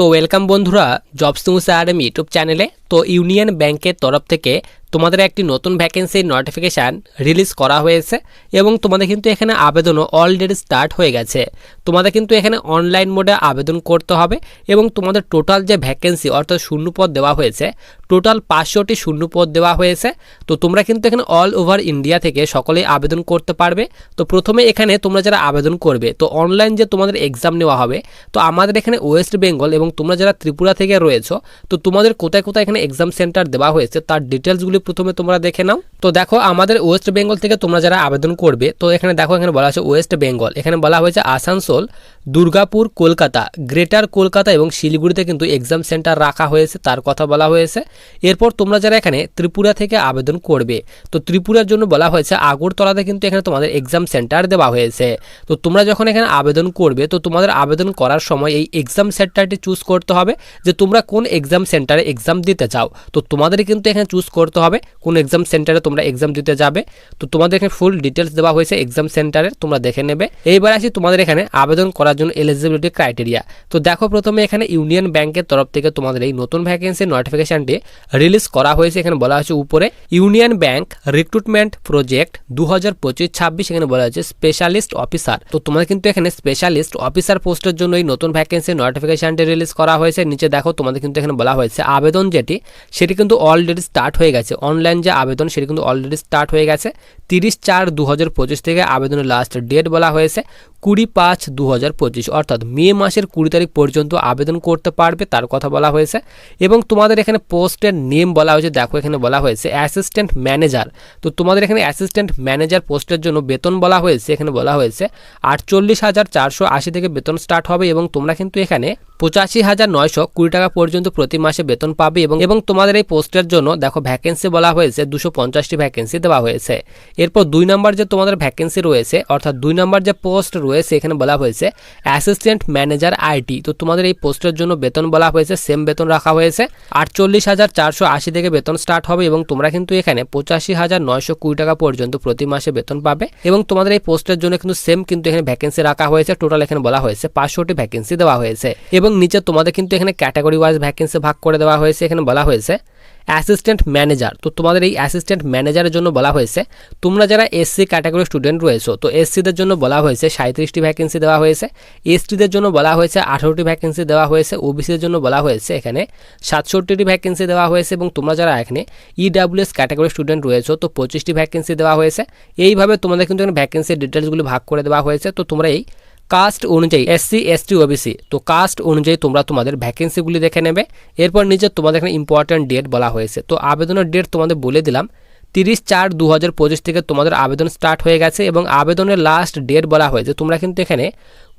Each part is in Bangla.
তো ওয়েলকাম বন্ধুরা জবস নিউজ আরএম ইউটিউব চ্যানেলে তো ইউনিয়ন ব্যাংকের তরফ থেকে তোমাদের একটি নতুন ভ্যাকেন্সির নোটিফিকেশান রিলিজ করা হয়েছে এবং তোমাদের কিন্তু এখানে আবেদনও অলরেডি স্টার্ট হয়ে গেছে। তোমাদের কিন্তু এখানে অনলাইন মোডে আবেদন করতে হবে এবং তোমাদের টোটাল যে ভ্যাকেন্সি অর্থাৎ শূন্য পদ দেওয়া হয়েছে টোটাল পাঁচশোটি শূন্য পদ দেওয়া হয়েছে। তো তোমরা কিন্তু এখানে অল ওভার ইন্ডিয়া থেকে সকলেই আবেদন করতে পারবে। তো প্রথমে এখানে তোমরা যারা আবেদন করবে, তো অনলাইন যে তোমাদের এক্সাম নেওয়া হবে, তো আমাদের এখানে ওয়েস্ট বেঙ্গল এবং তোমরা যারা ত্রিপুরা থেকে রয়েছো, তো তোমাদের কোথায় কোথায় এখানে এক্সাম সেন্টার দেওয়া হয়েছে, তার ডিটেলসগুলি প্রথমে তোমরা দেখে নাও। তো দেখো, আমাদের ওয়েস্ট বেঙ্গল থেকে তোমরা যারা আবেদন করবে, তো এখানে দেখো, এখানে বলা হয়েছে ওয়েস্ট বেঙ্গল এখানে বলা হয়েছে আসানসোল, দুর্গাপুর, কলকাতা। গ্রেটার কলকাতা এবং শিলিগুড়িতে কিন্তু এক্সাম সেন্টার রাখা হয়েছে, তার কথা বলা হয়েছে। এরপর তোমরা যারা এখানে ত্রিপুরা থেকে আবেদন করবে, তো ত্রিপুরার জন্য বলা হয়েছে, আগরতলাতে কিন্তু এখানে তোমাদের এক্সাম সেন্টার দেওয়া হয়েছে। তো তোমরা যখন এখানে আবেদন করবে, তো তোমাদের আবেদন করার সময় এই এক্সাম সেন্টারটি চুজ করতে হবে, যে তোমরা কোন এক্সাম সেন্টারে এক্সাম দিতে চাও। তো তোমাদের কিন্তু এখানে চুজ করতে হবে কোন এক্সাম সেন্টারে তোমরা এক্সাম দিতে যাবে। তো তোমাদের এখানে ফুল ডিটেলস দেওয়া হয়েছে এক্সাম সেন্টারের তোমরা দেখে নেবে। এইবার আসি তোমাদের এখানে আবেদন করার জন্য এলিজিবিলিটি ক্রাইটেরিয়া তো দেখো প্রথমে এখানে ইউনিয়ন ব্যাংকের তরফ থেকে তোমাদের এই নতুন ভ্যাকেন্সি নোটিফিকেশনটি রিলিজ করা হয়েছে। এখানে বলা হয়েছে উপরে, ইউনিয়ন ব্যাংক রিক্রুটমেন্ট প্রজেক্ট দু হাজার পঁচিশ ছাব্বিশ, এখানে বলা হয়েছে স্পেশালিস্ট অফিসার তো তোমাদের কিন্তু এখানে স্পেশালিস্ট অফিসার পোস্টের জন্য এই নতুন ভ্যাকেন্সি নোটিফিকেশনটি রিলিজ করা হয়েছে। নিচে দেখো তোমাদের কিন্তু এখানে বলা হয়েছে আবেদন যেটি, সেটি কিন্তু অলরেডি স্টার্ট হয়ে গেছে। অনলাইন যে আবেদন, সেটি কিন্তু অলরেডি স্টার্ট হয়ে গেছে। তিরিশ চার দু পঁচিশ থেকে আবেদনের লাস্ট ডেট বলা হয়েছে। কুড়ি পাঁচ দু হাজার পঁচিশ, অর্থাৎ মে মাসের কুড়ি তারিখ পর্যন্ত আবেদন করতে পারবে, তার কথা বলা হয়েছে। এবং তোমাদের এখানে পোস্টের নেম বলা হয়েছে, দেখো এখানে বলা হয়েছে, অ্যাসিস্ট্যান্ট ম্যানেজার। তো তোমাদের এখানে অ্যাসিস্ট্যান্ট ম্যানেজার পোস্টের জন্য বেতন বলা হয়েছে, এখানে বলা হয়েছে আটচল্লিশ হাজার চারশো আশি থেকে বেতন স্টার্ট হবে এবং তোমরা কিন্তু এখানে পঁচাশি হাজার নয়শো কুড়ি টাকা পর্যন্ত প্রতি মাসে বেতন পাবে এবং এবং তোমাদের এই পোস্টের জন্য, দেখো ভ্যাকেন্সি বলা হয়েছে, দুশো পঞ্চাশটি ভ্যাকেন্সি দেওয়া হয়েছে। এরপর দুই নম্বর যে তোমাদের ভ্যাকেন্সি রয়েছে, অর্থাৎ দুই নম্বর যে পোস্ট রয়েছে, এখানে বলা হয়েছে অ্যাসিস্ট্যান্ট ম্যানেজার আইটি তো তোমাদের এই পোস্টের জন্য বেতন বলা হয়েছে সেম বেতন রাখা হয়েছে। আটচল্লিশ হাজার চারশো আশি থেকে বেতন স্টার্ট হবে এবং তোমরা কিন্তু এখানে পঁচাশি হাজার নয়শো কুড়ি টাকা পর্যন্ত প্রতি মাসে বেতন পাবে। এবং তোমাদের এই পোস্টের জন্য কিন্তু সেম কিন্তু এখানে ভ্যাকেন্সি রাখা হয়েছে টোটাল এখানে বলা হয়েছে পাঁচশোটি ভ্যাকেন্সি দেওয়া হয়েছে। এবং নিচে তোমাদের কিন্তু এখানে ক্যাটাগরি ওয়াইজ ভ্যাকেন্সি ভাগ করে দেওয়া হয়েছে, এখানে বলা হয়েছে অ্যাসিস্ট্যান্ট ম্যানেজার। তো তোমাদের এই অ্যাসিস্ট্যান্ট ম্যানেজারের জন্য বলা হয়েছে, তোমরা যারা এসসি ক্যাটাগরি স্টুডেন্ট রয়েছো, তো এসসিদের জন্য বলা হয়েছে সাঁত্রিশটি ভ্যাকেন্সি দেওয়া হয়েছে এসটিদের জন্য বলা হয়েছে আঠারোটি ভ্যাকেন্সি দেওয়া হয়েছে ওবিসিদের জন্য বলা হয়েছে এখানে সাতষট্টিটি ভ্যাকেন্সি দেওয়া হয়েছে এবং তোমরা যারা এখানে ইডাব্লিউএস ক্যাটাগরি স্টুডেন্ট রয়েছো, তো পঁচিশটি ভ্যাকেন্সি দেওয়া হয়েছে। এইভাবে তোমাদের কিন্তু ভ্যাকেন্সির ডিটেলসগুলো ভাগ করে দেওয়া হয়েছে, তো তোমরা এই কাস্ট অনুযায়ী এসসি এসটি ওবিসি তো কাস্ট অনুযায়ী তোমরা তোমাদের ভ্যাকেন্সিগুলি দেখে নেবে। এরপর নিচে তোমাদের এখানে ইম্পর্ট্যান্ট ডেট বলা হয়েছে। তো আবেদনের ডেট তোমাদের বলে দিলাম, তিরিশ চার দু হাজার পঁচিশ থেকে তোমাদের আবেদন স্টার্ট হয়ে গেছে এবং আবেদনের লাস্ট ডেট বলা হয়েছে। তোমরা কিন্তু এখানে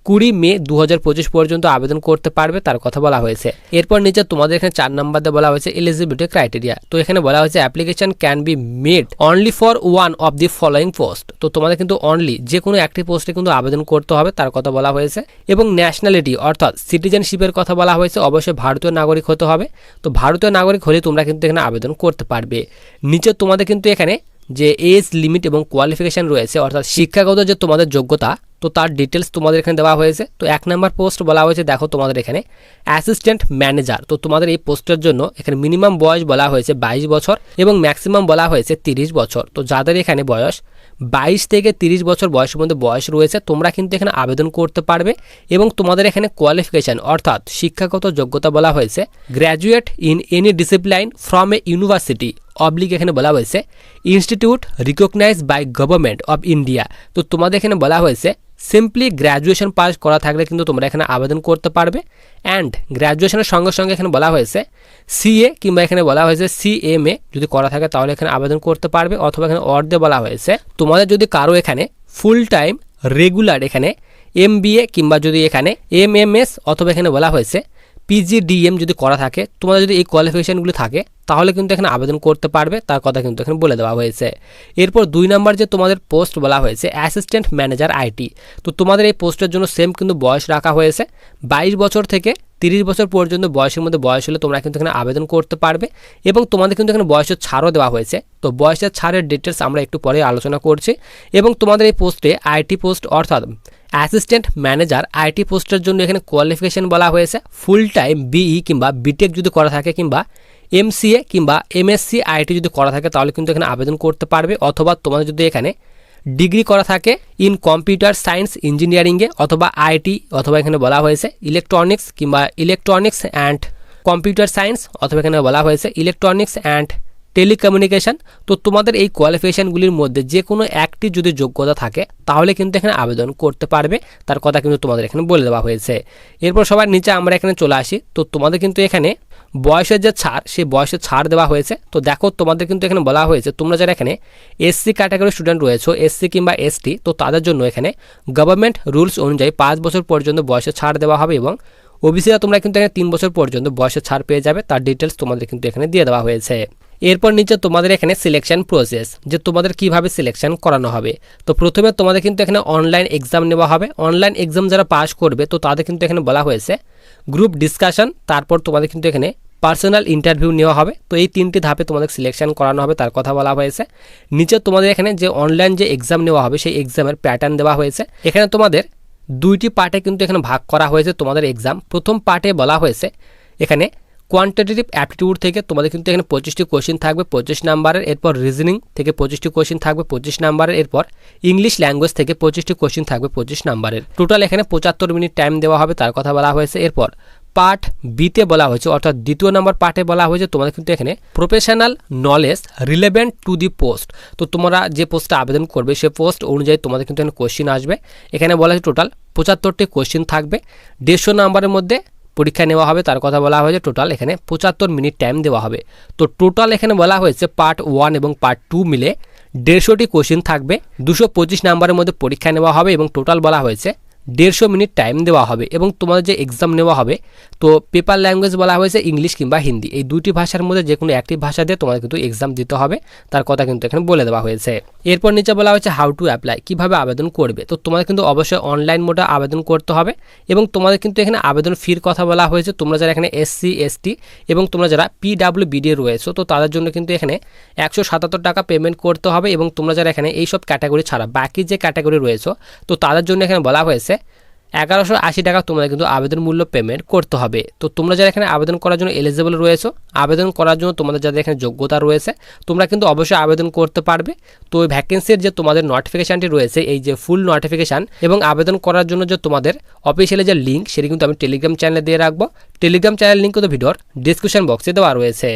কুড়ি মে দু হাজার পঁচিশ পর্যন্ত আবেদন করতে পারবে, তার কথা বলা হয়েছে। এরপর নিচে তোমাদের এখানে চার নাম্বার দিয়ে বলা হয়েছে এলিজিবিলিটি ক্রাইটেরিয়া তো এখানে বলা হয়েছে application can be made only for one of the following post তো তোমাদের কিন্তু অনলি যে কোনো একটি পোস্টে কিন্তু আবেদন করতে হবে, তার কথা বলা হয়েছে। এবং ন্যাশনালিটি অর্থাৎ সিটিজেনশিপের কথা বলা হয়েছে, অবশ্যই ভারতীয় নাগরিক হতে হবে। তো ভারতীয় নাগরিক হলে তোমরা কিন্তু এখানে আবেদন করতে পারবে। নিচে তোমাদের কিন্তু এখানে যে এজ লিমিট এবং কোয়ালিফিকেশান রয়েছে, অর্থাৎ শিক্ষাগত যে তোমাদের যোগ্যতা তো তার ডিটেলস তোমাদের এখানে দেওয়া হয়েছে। তো এক নাম্বার পোস্ট বলা হয়েছে, দেখো তোমাদের এখানে অ্যাসিস্ট্যান্ট ম্যানেজার তো তোমাদের এই পোস্টের জন্য এখানে মিনিমাম বয়স বলা হয়েছে বাইশ বছর এবং ম্যাক্সিমাম বলা হয়েছে তিরিশ বছর। তো যাদের এখানে বয়স বাইশ থেকে তিরিশ বছর বয়সের মধ্যে বয়স রয়েছে, তোমরা কিন্তু এখানে আবেদন করতে পারবে এবং তোমাদের এখানে কোয়ালিফিকেশান অর্থাৎ শিক্ষাগত যোগ্যতা বলা হয়েছে graduate in any discipline from a university oblique এখানে বলা হয়েছে institute recognise by government of India তো তোমাদের এখানে বলা হয়েছে সিম্পলি গ্র্যাজুয়েশন পাস করা থাকলে কিন্তু তোমরা এখানে আবেদন করতে পারবে। অ্যান্ড গ্র্যাজুয়েশনের সঙ্গে সঙ্গে এখানে বলা হয়েছে সিএ কিংবা এখানে বলা হয়েছে সিএমএ যদি করা থাকে তাহলে এখানে আবেদন করতে পারবে। অথবা এখানে অর্ধে বলা হয়েছে, তোমাদের যদি কারও এখানে ফুল টাইম রেগুলার এখানে এম কিংবা যদি এখানে এম অথবা এখানে বলা হয়েছে পিজিডিএম যদি করা থাকে, তোমাদের যদি এই কোয়ালিফিকেশানগুলো থাকে তাহলে কিন্তু এখানে আবেদন করতে পারবে, তার কথা কিন্তু এখানে বলে দেওয়া হয়েছে। এরপর দুই নাম্বার যে তোমাদের পোস্ট বলা হয়েছে, অ্যাসিস্ট্যান্ট ম্যানেজার আইটি। তো তোমাদের এই পোস্টের জন্য সেম কিন্তু বয়স রাখা হয়েছে, বাইশ বছর থেকে তিরিশ বছর পর্যন্ত বয়সের মধ্যে বয়স হলে তোমরা কিন্তু এখানে আবেদন করতে পারবে এবং তোমাদের কিন্তু এখানে বয়সের ছাড়ও দেওয়া হয়েছে। তো বয়সের ছাড়ের ডিটেলস আমরা একটু পরে আলোচনা করছি এবং তোমাদের এই পোস্টে আইটি পোস্ট অর্থাৎ অ্যাসিস্ট্যান্ট ম্যানেজার আইটি পোস্টের জন্য এখানে কোয়ালিফিকেশন বলা হয়েছে। ফুল টাইম বিই কিংবা বিটেক যদি করা থাকে কিংবা এমসিএ কিংবা এমএসসি আইটি যদি করা থাকে তাহলে কিন্তু এখানে আবেদন করতে পারবে। অথবা তোমাদের যদি এখানে ডিগ্রি করা থাকে ইন কম্পিউটার সায়েন্স ইঞ্জিনিয়ারিংয়ে অথবা আইটি অথবা এখানে বলা হয়েছে ইলেকট্রনিক্স কিংবা ইলেকট্রনিক্স অ্যান্ড কম্পিউটার সায়েন্স অথবা এখানে বলা হয়েছে ইলেকট্রনিক্স অ্যান্ড টেলিকমিউনিকেশান। তো তোমাদের এই কোয়ালিফিকেশানগুলির মধ্যে যে কোনো একটি যদি যোগ্যতা থাকে, তাহলে কিন্তু এখানে আবেদন করতে পারবে। তার কথা কিন্তু তোমাদের এখানে বলে দেওয়া হয়েছে। এরপর সবার নিচে আমরা এখানে চলে আসি। তো তোমাদের কিন্তু এখানে বয়সের যে ছাড়, সেই বয়সের ছাড় দেওয়া হয়েছে। তো দেখো তোমাদের কিন্তু এখানে বলা হয়েছে, তোমরা যারা এখানে এসসি ক্যাটাগরি স্টুডেন্ট রয়েছো এসসি কিংবা এসটি তো তাদের জন্য এখানে গভর্নমেন্ট রুলস অনুযায়ী পাঁচ বছর পর্যন্ত বয়সের ছাড় দেওয়া হবে এবং ওবিসিরা তোমরা কিন্তু এখানে তিন বছর পর্যন্ত বয়সের ছাড় পেয়ে যাবে। তার ডিটেলস তোমাদের কিন্তু এখানে দিয়ে দেওয়া হয়েছে। এরপর নিচে তোমাদের এখানে সিলেকশন প্রসেস যে তোমাদের কীভাবে সিলেকশন করানো হবে। তো প্রথমে তোমাদের কিন্তু এখানে অনলাইন এক্সাম নেওয়া হবে। অনলাইন এক্সাম যারা পাস করবে, তো তাদের কিন্তু এখানে বলা হয়েছে গ্রুপ ডিসকাশন তারপর তোমাদের কিন্তু এখানে পার্সোনাল ইন্টারভিউ নেওয়া হবে। তো এই তিনটি ধাপে তোমাদের সিলেকশন করানো হবে, তার কথা বলা হয়েছে। নিচে তোমাদের এখানে যে অনলাইন যে এক্সাম নেওয়া হবে, সেই এক্সামের প্যাটার্ন দেওয়া হয়েছে। এখানে তোমাদের দুইটি পার্টে কিন্তু এখানে ভাগ করা হয়েছে তোমাদের এক্সাম প্রথম পার্টে বলা হয়েছে এখানে কোয়ান্টিটেটিভ অ্যাপটিটিউড থেকে তোমাদের কিন্তু এখানে পঁচিশটি কোশ্চেন থাকবে, পঁচিশ নাম্বারের এরপর রিজনিং থেকে পঁচিশটি কোশ্চেন থাকবে, পঁচিশ নাম্বারের এরপর ইংলিশ ল্যাঙ্গুয়েজ থেকে পঁচিশটি কোশ্চেন থাকবে, পঁচিশ নাম্বারের টোটাল এখানে পঁচাত্তর মিনিট টাইম দেওয়া হবে, তার কথা বলা হয়েছে। এরপর পার্ট বিতে বলা হয়েছে, অর্থাৎ দ্বিতীয় নম্বর পার্টে বলা হয়েছে, তোমাদের কিন্তু এখানে professional knowledge relevant to the post তো তোমরা যে পোস্টে আবেদন করবে, সে পোস্ট অনুযায়ী তোমাদের কিন্তু এখানে কোশ্চিন আসবে। এখানে বলা হয়েছে টোটাল পঁচাত্তরটি কোশ্চিন থাকবে। দেড়শো নাম্বারের মধ্যে পরীক্ষা নেওয়া হবে, তার কথা বলা হয়েছে টোটাল এখানে পঁচাত্তর মিনিট টাইম দেওয়া হবে। তো টোটাল এখানে বলা হয়েছে পার্ট ওয়ান এবং পার্ট টু মিলে দেড়শোটি কোশ্চিন থাকবে, দুশো পঁচিশ নাম্বারের মধ্যে পরীক্ষা নেওয়া হবে এবং টোটাল বলা হয়েছে দেড়শো মিনিট টাইম দেওয়া হবে এবং তোমাদের যে এক্সাম নেওয়া হবে, তো পেপার ল্যাঙ্গুয়েজ বলা হয়েছে ইংলিশ কিংবা হিন্দি। এই দুটি ভাষার মধ্যে যে কোনো একটি ভাষা দিয়ে তোমাদের কিন্তু এক্সাম দিতে হবে, তার কথা কিন্তু এখানে বলে দেওয়া হয়েছে। এরপর নিচে বলা হয়েছে হাউ টু অ্যাপ্লাই কীভাবে আবেদন করবে। তো তোমাদের কিন্তু অবশ্যই অনলাইন মোডে আবেদন করতে হবে এবং তোমাদের কিন্তু এখানে আবেদন ফির কথা বলা হয়েছে। তোমরা যারা এখানে এসসি এসটি এবং তোমরা যারা পিডাব্লিউ বিডি রয়েছো, তো তাদের জন্য কিন্তু এখানে একশো সাতাত্তর টাকা পেমেন্ট করতে হবে এবং তোমরা যারা এখানে এইসব ক্যাটাগরি ছাড়া বাকি যে ক্যাটাগরি রয়েছে, তো তাদের জন্য এখানে বলা হয়েছে এগারোশো আশি টাকা তোমাদের কিন্তু আবেদন মূল্য পেমেন্ট করতে হবে। তো তোমরা যারা এখানে আবেদন করার জন্য এলিজিবল রয়েছো, আবেদন করার জন্য তোমাদের যাদের এখানে যোগ্যতা রয়েছে, তোমরা কিন্তু অবশ্যই আবেদন করতে পারবে। তো ওই ভ্যাকেন্সির যে তোমাদের নোটিফিকেশানটি রয়েছে, এই যে ফুল নোটিফিকেশান এবং আবেদন করার জন্য যে তোমাদের অফিসিয়ালি যে লিঙ্ক সেটি কিন্তু আমি টেলিগ্রাম চ্যানেলে দিয়ে রাখব। টেলিগ্রাম চ্যানেল লিঙ্ক কিন্তু ভিডিওর ডিসক্রিপশন বক্সে দেওয়া রয়েছে।